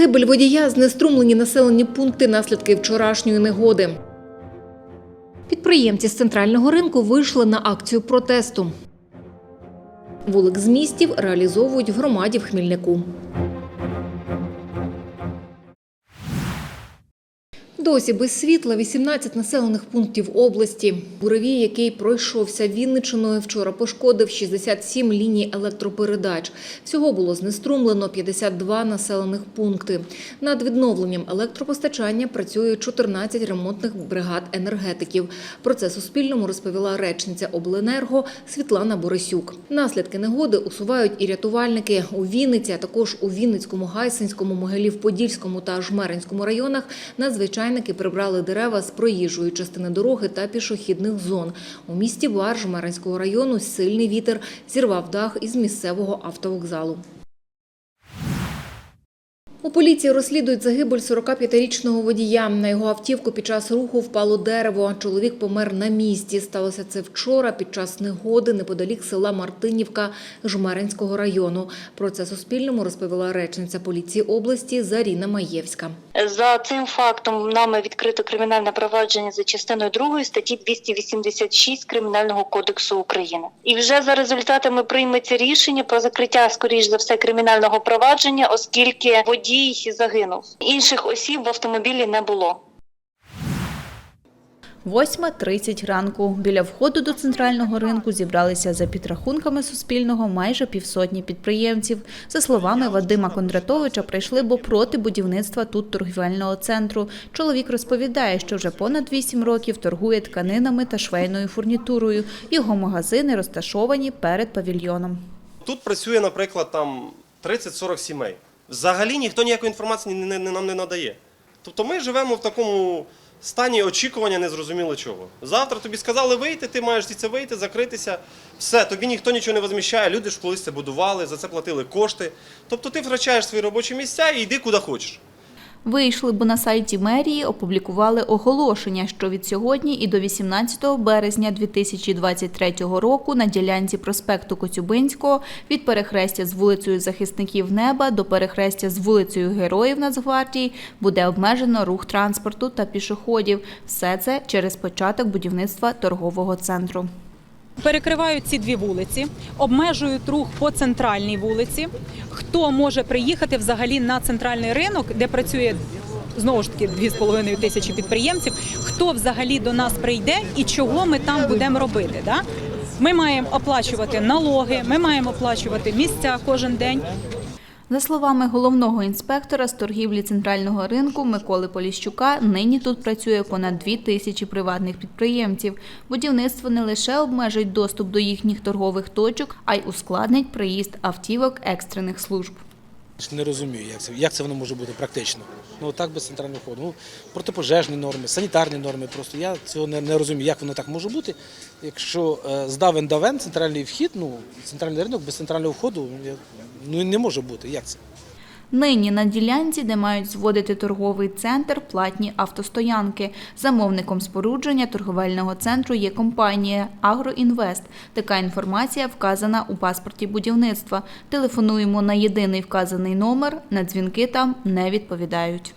Загибель водія, знеструмлені населені пункти наслідки вчорашньої негоди. Підприємці з центрального ринку вийшли на акцію протесту. Вулик з містів реалізовують в громаді в Хмільнику. Досі без світла 18 населених пунктів області. Буревій, який пройшовся Вінничиною, вчора пошкодив 67 ліній електропередач. Всього було знеструмлено 52 населених пункти. Над відновленням електропостачання працює 14 ремонтних бригад енергетиків. Про це Суспільному розповіла речниця Обленерго Світлана Борисюк. Наслідки негоди усувають і рятувальники у Вінниці, а також у Вінницькому, Гайсинському, Могилів-Подільському та Жмеринському районах надзвичайники прибрали дерева з проїжджої частини дороги та пішохідних зон. У місті Бар Жмеринського району сильний вітер зірвав дах із місцевого автовокзалу. У поліції розслідують загибель 45-річного водія. На його автівку під час руху впало дерево. Чоловік помер на місці. Сталося це вчора під час негоди неподалік села Мартинівка Жмеринського району. Про це Суспільному розповіла речниця поліції області Заріна Маєвська. За цим фактом нами відкрито кримінальне провадження за частиною 2 статті 286 Кримінального кодексу України. І вже за результатами прийметься рішення про закриття, скоріш за все, кримінального провадження, оскільки водій загинув. Інших осіб в автомобілі не було. 8.30 ранку. Біля входу до центрального ринку зібралися за підрахунками Суспільного майже півсотні підприємців. За словами Вадима Кондратовича, прийшли, бо проти будівництва тут торгівельного центру. Чоловік розповідає, що вже понад 8 років торгує тканинами та швейною фурнітурою. Його магазини розташовані перед павільйоном. Тут працює, наприклад, там 30-40 сімей. Взагалі ніхто ніякої інформації не, не, нам не надає. Тобто ми живемо в такому стані очікування незрозуміло чого. Завтра тобі сказали вийти, ти маєш це вийти, закритися. Все, тобі ніхто нічого не возміщає. Люди ж колись це будували, за це платили кошти. Тобто ти втрачаєш свої робочі місця і йди куди хочеш. Вийшли, бо на сайті мерії опублікували оголошення, що від сьогодні і до 18 березня 2023 року на ділянці проспекту Коцюбинського від перехрестя з вулицею Захисників Неба до перехрестя з вулицею Героїв Нацгвардії буде обмежено рух транспорту та пішоходів. Все це через початок будівництва торгового центру. Перекривають ці дві вулиці, обмежують рух по центральній вулиці. Хто може приїхати взагалі на центральний ринок, де працює знову ж таки 2,5 тисячі підприємців? Хто взагалі до нас прийде і чого ми там будемо робити? Да? Ми маємо оплачувати налоги, ми маємо оплачувати місця кожен день. За словами головного інспектора з торгівлі центрального ринку Миколи Поліщука, нині тут працює понад дві тисячі приватних підприємців. Будівництво не лише обмежить доступ до їхніх торгових точок, а й ускладнить приїзд автівок екстрених служб. Не розумію, як це, як це воно може бути практично. Ну так без центрального входу. Ну, протипожежні норми, санітарні норми. Просто я цього не, не розумію, як воно так може бути. Якщо е, здавен давен центральний вхід, ну центральний ринок без центрального входу ну не може бути. Як це? Нині на ділянці, де мають зводити торговий центр, платні автостоянки. Замовником спорудження торговельного центру є компанія «Агроінвест». Така інформація вказана у паспорті будівництва. Телефонуємо на єдиний вказаний номер, на дзвінки там не відповідають.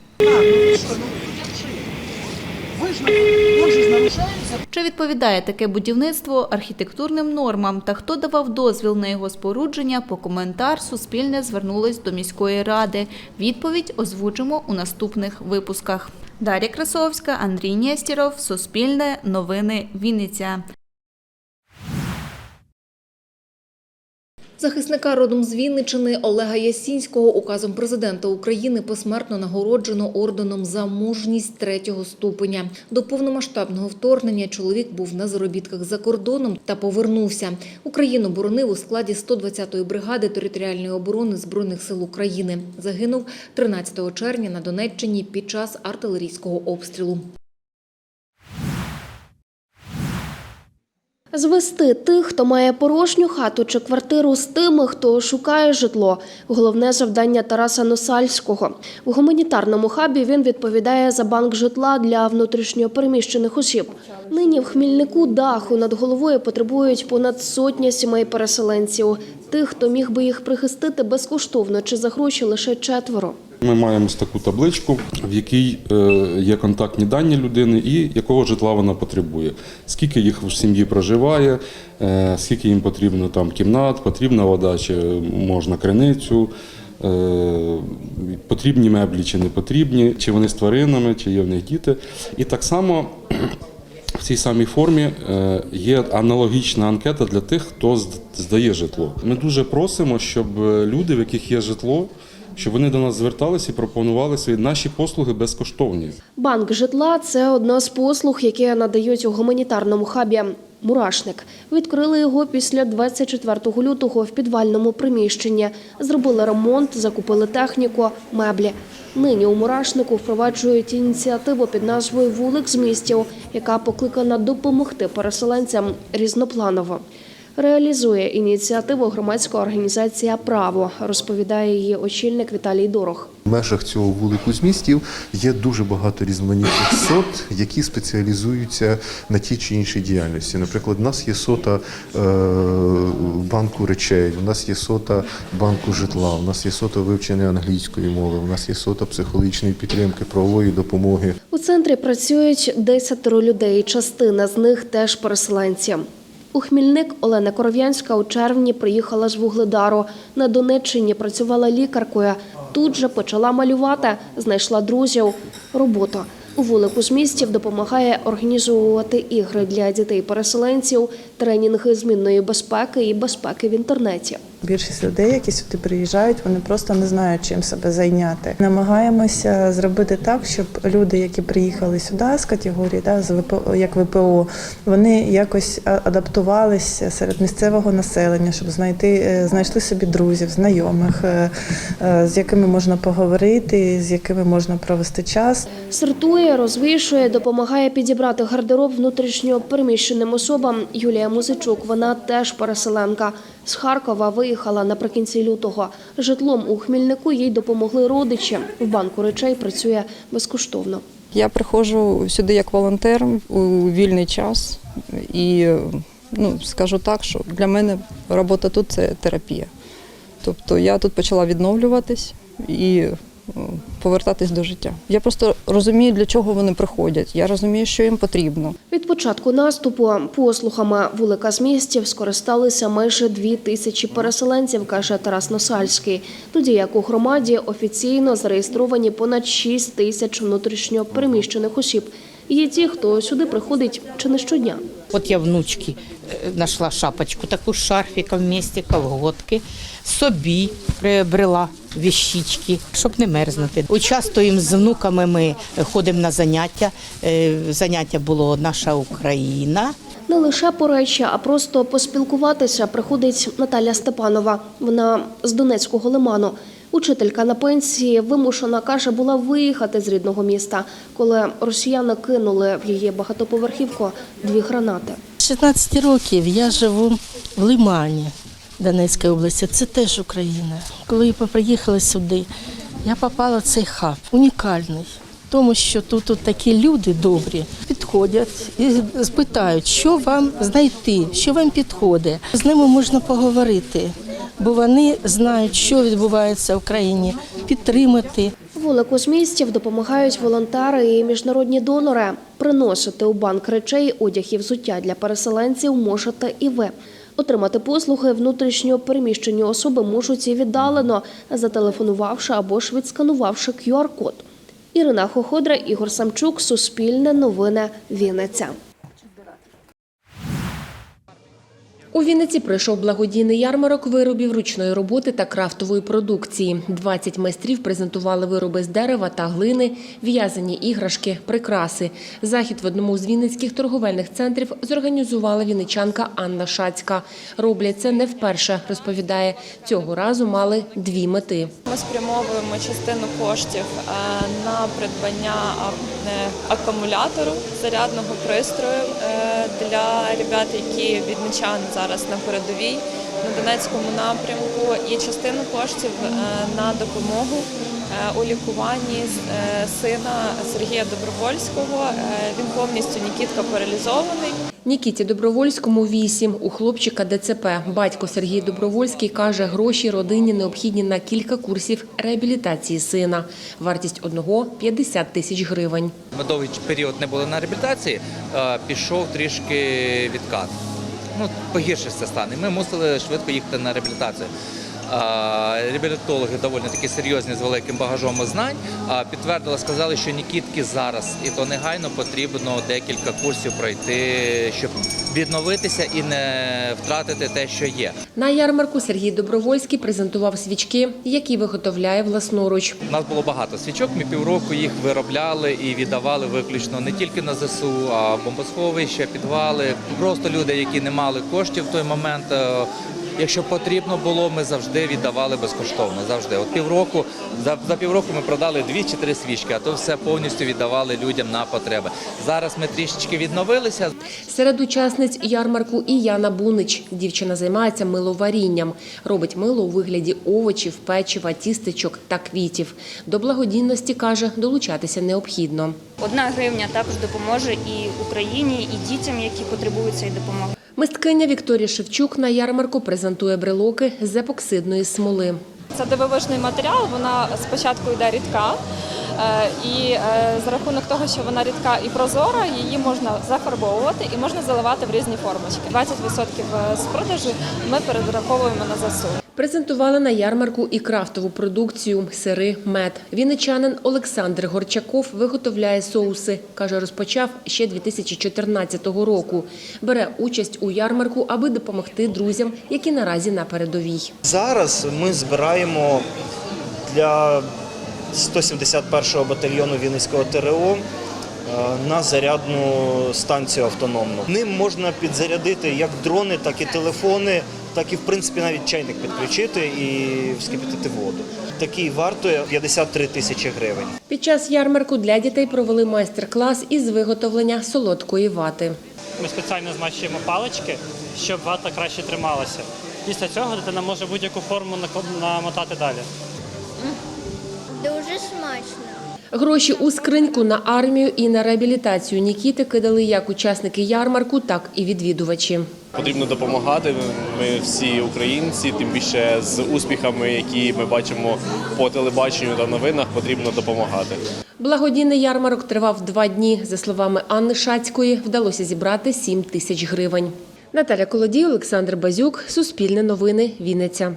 Чи відповідає таке будівництво архітектурним нормам та хто давав дозвіл на його спорудження? По коментар Суспільне звернулось до міської ради. Відповідь озвучимо у наступних випусках. Дар'я Красовська, Андрій Нєстіров, Суспільне, Новини Вінниця. Захисника родом з Вінничини Олега Ясінського указом президента України посмертно нагороджено орденом за мужність третього ступеня. До повномасштабного вторгнення чоловік був на заробітках за кордоном та повернувся. Україну боронив у складі 120-ї бригади територіальної оборони збройних сил України. Загинув 13 червня на Донеччині під час артилерійського обстрілу. Звести тих, хто має порожню хату чи квартиру з тими, хто шукає житло головне завдання Тараса Носальського. В гуманітарному хабі він відповідає за банк житла для внутрішньопереміщених осіб. Нині в Хмільнику даху над головою потребують понад сотня сімей переселенців. Тих, хто міг би їх прихистити безкоштовно чи за гроші лише четверо. Ми маємо таку табличку, в якій е, є контактні дані людини і якого житла вона потребує. Скільки їх в сім'ї проживає, е, скільки їм потрібно там кімнат, потрібна вода, чи можна криницю, е, потрібні меблі чи не потрібні, чи вони з тваринами, чи є в них діти. І так само в цій самій формі є аналогічна анкета для тих, хто здає житло. Ми дуже просимо, щоб люди, в яких є житло, щоб вони до нас зверталися і пропонували свої наші послуги безкоштовні. Банк житла це одна з послуг, які надають у гуманітарному хабі. Мурашник відкрили його після 24 лютого в підвальному приміщенні. Зробили ремонт, закупили техніку, меблі. Нині у мурашнику впроваджують ініціативу під назвою Вулик з містів, яка покликана допомогти переселенцям різнопланово. Реалізує ініціативу громадська організація Право, розповідає її очільник Віталій Дорох. В межах цього вулику змістів є дуже багато різноманітних сот, які спеціалізуються на ті чи іншій діяльності. Наприклад, у нас є сота е, банку речей, у нас є сота банку житла, у нас є сота вивчення англійської мови, у нас є сота психологічної підтримки, правової допомоги. У центрі працюють десятеро людей. Частина з них теж переселенці. У Хмільник Олена Коров'янська у червні приїхала з Вугледару. На Донеччині працювала лікаркою. Тут же почала малювати, знайшла друзів. Робота. У вулику з містів допомагає організовувати ігри для дітей-переселенців, тренінги змінної безпеки і безпеки в інтернеті. Більшість людей, які сюди приїжджають, вони просто не знають, чим себе зайняти. Намагаємося зробити так, щоб люди, які приїхали сюди з категорії, да, з ВПО, як ВПО, вони якось адаптувалися серед місцевого населення, щоб знайти, е, знайшли собі друзів, знайомих, е, е, з якими можна поговорити, з якими можна провести час. Сортує, розвішує, допомагає підібрати гардероб внутрішньо переміщеним особам. Юлія Музичук, вона теж переселенка. З Харкова виїхала наприкінці лютого. Житлом у Хмільнику їй допомогли родичі. В банку речей працює безкоштовно. Я приходжу сюди як волонтер у вільний час і ну, скажу так, що для мене робота тут це терапія. Тобто я тут почала відновлюватись і повертатись до життя. Я просто розумію, для чого вони приходять. Я розумію, що їм потрібно. Від початку наступу послухами вулика з містів скористалися майже дві тисячі переселенців, каже Тарас Носальський. Тоді як у громаді офіційно зареєстровані понад 6 тисяч внутрішньо переміщених осіб. Є ті, хто сюди приходить чи не щодня. Вот я внучки э, нашла шапочку, такую с шарфиком вместе, колготки. Собі приобрела вещички, щоб не мерзнути. Участвуємо з внуками, ми ходимо на заняття. Е, Заняття було «Наша Україна». Не лише по речі, а просто поспілкуватися приходить Наталя Степанова. Вона з Донецького лиману. Учителька на пенсії вимушена каже, була виїхати з рідного міста, коли росіяни кинули в її багатоповерхівку дві гранати. 16 років я живу в Лимані Донецької області. Це теж Україна. Коли я приїхала сюди, я попала в цей хаб унікальний. Тому що тут, тут такі люди добрі підходять і спитають, що вам знайти, що вам підходить. З ними можна поговорити, бо вони знають, що відбувається в країні, підтримати. Вулику з містів допомагають волонтери і міжнародні донори. Приносити у банк речей, одяг і взуття для переселенців можете і ви. Отримати послуги внутрішньо переміщені особи можуть і віддалено, зателефонувавши або ж відсканувавши QR-код. Ірина Хоходра, Ігор Самчук, Суспільне новини, Вінниця. У Вінниці пройшов благодійний ярмарок виробів ручної роботи та крафтової продукції. 20 майстрів презентували вироби з дерева та глини, в'язані іграшки, прикраси. Захід в одному з вінницьких торговельних центрів зорганізувала вінничанка Анна Шацька. Роблять це не вперше, розповідає. Цього разу мали дві мети. Ми спрямовуємо частину коштів е, на придбання акумулятору зарядного пристрою е, для ребят, які відмічають зараз на передовій на Донецькому напрямку, і частину коштів е, на допомогу е, у лікуванні е, сина Сергія Добровольського. Е, Він повністю Нікітка паралізований. Нікіті Добровольському 8, у хлопчика ДЦП. Батько Сергій Добровольський каже, гроші родині необхідні на кілька курсів реабілітації сина. Вартість одного – 50 тисяч гривень. Ми довгий період не були на реабілітації, е, пішов трішки відкат. Ну, погіршився стан. І ми мусили швидко їхати на реабілітацію. Е, Реабілітологи доволі таки серйозні з великим багажом знань. е, Підтвердили, сказали, що Нікітки зараз і то негайно потрібно декілька курсів пройти, щоб відновитися і не втратити те, що є. На ярмарку Сергій Добровольський презентував свічки, які виготовляє власноруч. У нас було багато свічок. Ми півроку їх виробляли і віддавали виключно не тільки на ЗСУ, а бомбосховища, підвали. Просто люди, які не мали коштів в той момент. Якщо потрібно було, ми завжди віддавали безкоштовно. Завжди. От півроку за, за півроку ми продали дві чи три свічки, а то все повністю віддавали людям на потреби. Зараз ми трішечки відновилися. Серед учасниць ярмарку і Яна Бунич. Дівчина займається миловарінням. Робить мило у вигляді овочів, печива, тістечок та квітів. До благодійності, каже, долучатися необхідно. Одна гривня також допоможе і Україні, і дітям, які потребують цієї допомоги. Мисткиня Вікторія Шевчук на ярмарку презентує брелоки з епоксидної смоли. Це дивовижний матеріал. Вона спочатку йде рідка, е, і е, за рахунок того, що вона рідка і прозора, її можна зафарбовувати і можна заливати в різні формочки. 20% з продажу ми перераховуємо на ЗСУ. Презентували на ярмарку і крафтову продукцію сири, мед. Вінничанин Олександр Горчаков виготовляє соуси. Каже, розпочав ще 2014 року. Бере участь у ярмарку, аби допомогти друзям, які наразі на передовій. Зараз ми збираємо для 171-го батальйону Вінницького ТРО е, на зарядну станцію автономну. Ним можна підзарядити як дрони, так і телефони, так і в принципі навіть чайник підключити і вскипятити воду. Такий вартує 53 тисячі гривень. Під час ярмарку для дітей провели майстер-клас із виготовлення солодкої вати. Ми спеціально змащуємо палички, щоб вата краще трималася. Після цього дитина може будь-яку форму намотати далі. Дуже смачно. Гроші у скриньку на армію і на реабілітацію Нікіти кидали як учасники ярмарку, так і відвідувачі. Потрібно допомагати. Ми всі українці, тим більше з успіхами, які ми бачимо по телебаченню та новинах, потрібно допомагати. Благодійний ярмарок тривав два дні. За словами Анни Шацької, вдалося зібрати 7 тисяч гривень. Наталя Колодій, Олександр Базюк, Суспільне новини, Вінниця.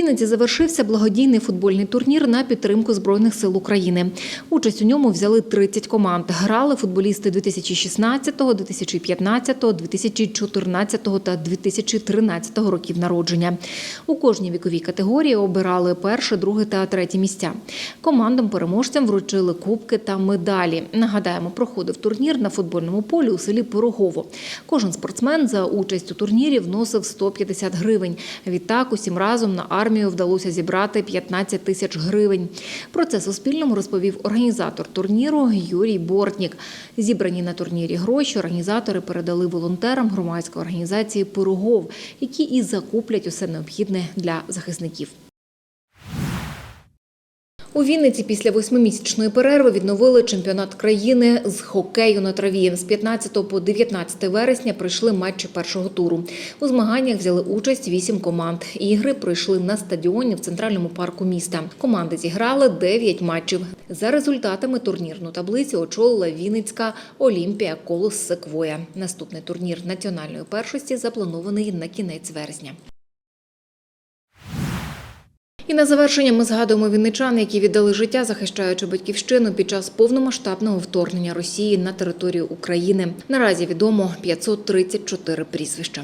Вінниці завершився благодійний футбольний турнір на підтримку Збройних сил України. Участь у ньому взяли 30 команд. Грали футболісти 2016, 2015, 2014 та 2013 років народження. У кожній віковій категорії обирали перше, друге та третє місця. Командам-переможцям вручили кубки та медалі. Нагадаємо, проходив турнір на футбольному полі у селі Пирогово. Кожен спортсмен за участь у турнірі вносив 150 гривень. Відтак усім разом на армію вдалося зібрати 15 тисяч гривень. Про це Суспільному розповів організатор турніру Юрій Бортнік. Зібрані на турнірі гроші організатори передали волонтерам громадської організації Пирогов, які і закуплять усе необхідне для захисників. У Вінниці після восьмимісячної перерви відновили чемпіонат країни з хокею на траві. З 15 по 19 вересня прийшли матчі першого туру. У змаганнях взяли участь вісім команд. Ігри пройшли на стадіоні в центральному парку міста. Команди зіграли 9 матчів. За результатами турнірну таблицю очолила Вінницька Олімпія Колос Секвоя. Наступний турнір національної першості запланований на кінець вересня. І на завершення ми згадуємо вінничан, які віддали життя, захищаючи батьківщину під час повномасштабного вторгнення Росії на територію України. Наразі відомо 534 прізвища.